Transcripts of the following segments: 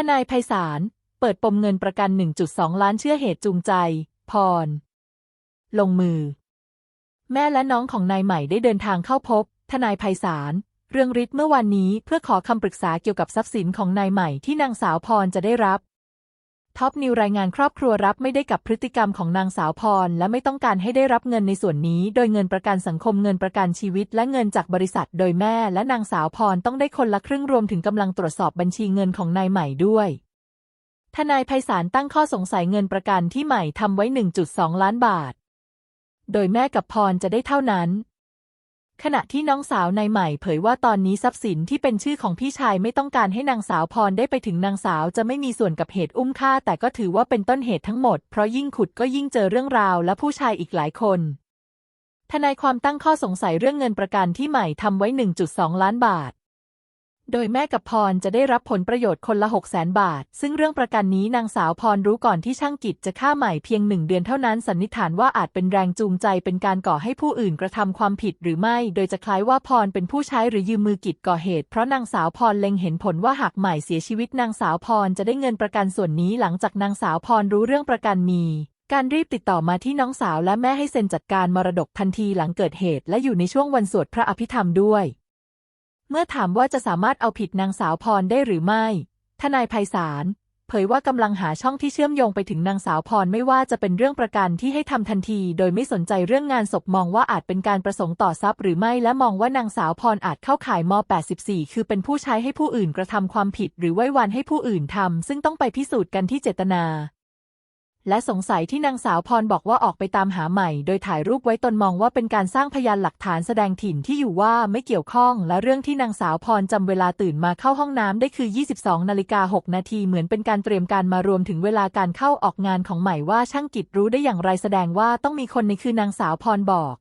ทนายไพศาล เปิดปมเงินประกัน 1.2 ล้านเชื่อเหตุจูงใจ พร ลงมือ แม่และน้องของนายใหม่ได้เดินทางเข้าพบ ทนายไพศาล เรื่องฤทธิ์เมื่อวานนี้เพื่อขอคำปรึกษาเกี่ยวกับทรัพย์สินของนายใหม่ที่นางสาวพรจะได้รับ ท็อปนิวรายงานครอบครัวรับไม่ได้กับพฤติกรรมของนางสาวพร และไม่ต้องการให้ได้รับเงินในส่วนนี้ โดยเงินประกันสังคมเงินประกันชีวิต และเงินจากบริษัท โดยแม่และนางสาวพรต้องได้คนละครึ่งรวมถึงกำลังตรวจสอบบัญชีเงินของนายใหม่ด้วยทนายไพศาลตั้งข้อสงสัยเงินประกันที่ใหม่ทำไว้ 1.2 ล้านบาท โดยแม่กับพรจะได้เท่านั้น ขณะที่น้องสาวนายใหม่เผยว่าตอนนี้ทรัพย์สินที่เป็นชื่อของพี่ชายไม่ต้องการให้นางสาวพรได้ไปถึงนางสาวจะไม่มีส่วนกับเหตุอุ้มฆ่า แต่ก็ถือว่าเป็นต้นเหตุทั้งหมด เพราะยิ่งขุดก็ยิ่งเจอเรื่องราวและผู้ชายอีกหลายคนทนายความตั้งข้อสงสัยเรื่องเงินประกันที่ใหม่ทำไว้ 1.2 ล้านบาท โดยแม่กับพรจะได้รับผลประโยชน์คนละ6 0 0 0 0 0บาท ซึ่งเรื่องประกันนี้นางสาวพรรู้ก่อนที่ช่างกิจจะฆ่าใหม่เพียงหนึ่งเดือนเท่านั้นสันนิษฐานว่าอาจเป็นแรงจูงใจเป็นการก่อให้ผู้อื่นกระทำความผิดหรือไม่ โดยจะคล้ายว่าพรเป็นผู้ใช้หรือยืมมือกิจก่อเหตุ เพราะนางสาวพรเล็งเห็นผลว่าหากใหม่เสียชีวิตนางสาวพรจะได้เงินประกันส่วนนี้หลังจากนางสาวพรรู้เรื่องประกันมีการรีบติดต่อมาที่น้องสาวและแม่ให้เซ็นจัดการมรดกทันทีหลังเกิดเหตุ และอยู่ในช่วงวันสวดพระอภิธรรมด้วย เมื่อถามว่าจะสามารถเอาผิดนางสาวพรได้หรือไม่ ทนายไพศาลเผยว่ากำลังหาช่องที่เชื่อมโยงไปถึงนางสาวพรไม่ว่าจะเป็นเรื่องประกันที่ให้ทำทันที โดยไม่สนใจเรื่องงานศพมองว่าอาจเป็นการประสงค์ต่อทรัพย์หรือไม่และมองว่านางสาวพรอาจเข้าข่ายม 84 คือเป็นผู้ใช้ให้ผู้อื่นกระทำความผิด หรือไว้วันให้ผู้อื่นทำซึ่งต้องไปพิสูจน์กันที่เจตนา และสงสัยที่นางสาวพรบอกว่าออกไปตามหาใหม่ โดยถ่ายรูปไว้ตนมองว่าเป็นการสร้างพยานหลักฐานแสดงถิ่นที่อยู่ว่าไม่เกี่ยวข้อง และเรื่องที่นางสาวพรจำเวลาตื่นมาเข้าห้องน้ำได้คือ 22นาฬิกา6นาทีเหมือนเป็นการเตรียมการมารวมถึงเวลาการเข้าออกงานของใหม่ว่าช่างกิจรู้ได้อย่างไรแสดงว่าต้องมีคนในคือนางสาวพรบอก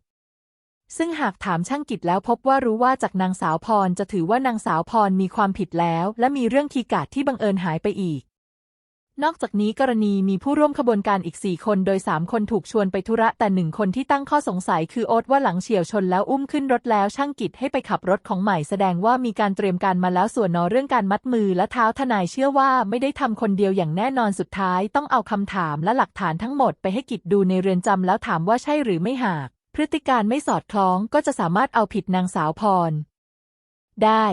ซึ่งหากถามช่างกิจแล้วพบว่ารู้ว่าจากนางสาวพรจะถือว่านางสาวพรมีความผิดแล้ว และมีเรื่องคีการ์ดที่บังเอิญหายไปอีก นอกจากนี้กรณีมีผู้ร่วมขบวนการอีก 4 คน โดย 3 คนถูกชวนไปธุระแต่หนึ่งคนที่ตั้งข้อสงสัยคือโอ๊ตว่าหลังเฉียวชนแล้วอุ้มขึ้นรถแล้วช่างกิจให้ไปขับรถของใหม่แสดงว่ามีการเตรียมการมาแล้วส่วนนอเรื่องการมัดมือและเท้าทนายเชื่อว่าไม่ได้ทำคนเดียวอย่างแน่นอนสุดท้าย ต้องเอาคำถามและหลักฐานทั้งหมดไปให้กิจดูในเรือนจำแล้วถามว่าใช่หรือไม่หาก พฤติการไม่สอดคล้องก็จะสามารถเอาผิดนางสาวพร ได้